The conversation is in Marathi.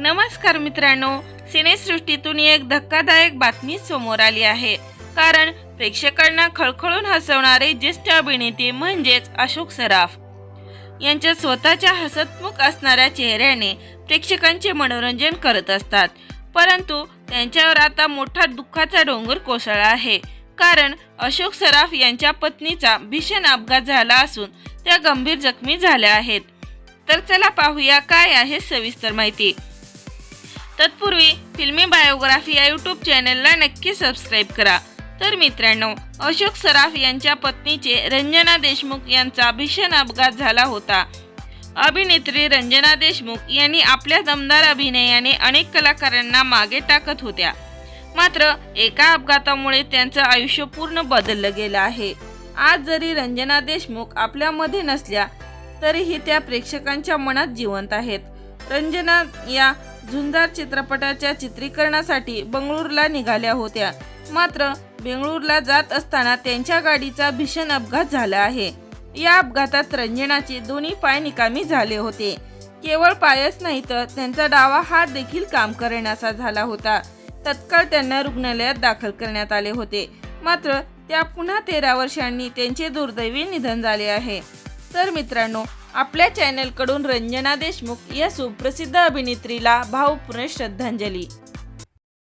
नमस्कार मित्रांनो सिनेसृष्टीतून एक धक्कादायक बातमी समोर आली आहे. कारण प्रेक्षकांना खळखळून हसवणारे ज्येष्ठ अभिनेते म्हणजेच अशोक सराफ. यांच्या स्वतःच्या हसतमुख असणाऱ्या चेहऱ्याने प्रेक्षकांचे मनोरंजन करत असतात. परंतु त्यांच्यावर आता मोठा दुःखाचा डोंगर कोसळला आहे. कारण अशोक सराफ यांच्या पत्नीचा भीषण अपघात झाला असून त्या गंभीर जखमी झाल्या आहेत. तर चला पाहूया काय आहे सविस्तर माहिती. तत्पूर्वी फिल्मी बायोग्राफी या यूट्यूब चॅनलला नक्की सबस्क्राईब करा. तर मित्रांनो अशोक सराफ यांच्या पत्नीचे रंजना देशमुख यांचा भीषण अपघात झाला होता. अभिनेत्री रंजना देशमुख यांनी आपल्या दमदार अभिनयाने अनेक कलाकारांना मागे टाकत होत्या. मात्र एका अपघातामुळे त्यांचं आयुष्य पूर्ण बदललं गेलं आहे. आज जरी रंजना देशमुख आपल्यामध्ये नसल्या तरीही त्या प्रेक्षकांच्या मनात जिवंत आहेत. रंजना या झुंजार चित्रपटाच्या चित्रीकरणासाठी बंगळूरला निघाल्या होत्या. मात्र बेंगळूरला जात असताना त्यांच्या गाडीचा भीषण अपघात झाला आहे. या अपघातात रंजनाचे दोन्ही पाय निकामी झाले होते. केवळ पायच नाही तर त्यांचा डावा हात देखील काम करण्याचा झाला होता. तत्काळ त्यांना रुग्णालयात दाखल करण्यात आले होते. मात्र त्या पुन्हा तेरा वर्षांनी त्यांचे दुर्दैवी निधन झाले आहे. तर मित्रांनो आपल्या चॅनलकडून रंजना देशमुख या सुप्रसिद्ध अभिनेत्रीला भावपूर्ण श्रद्धांजली.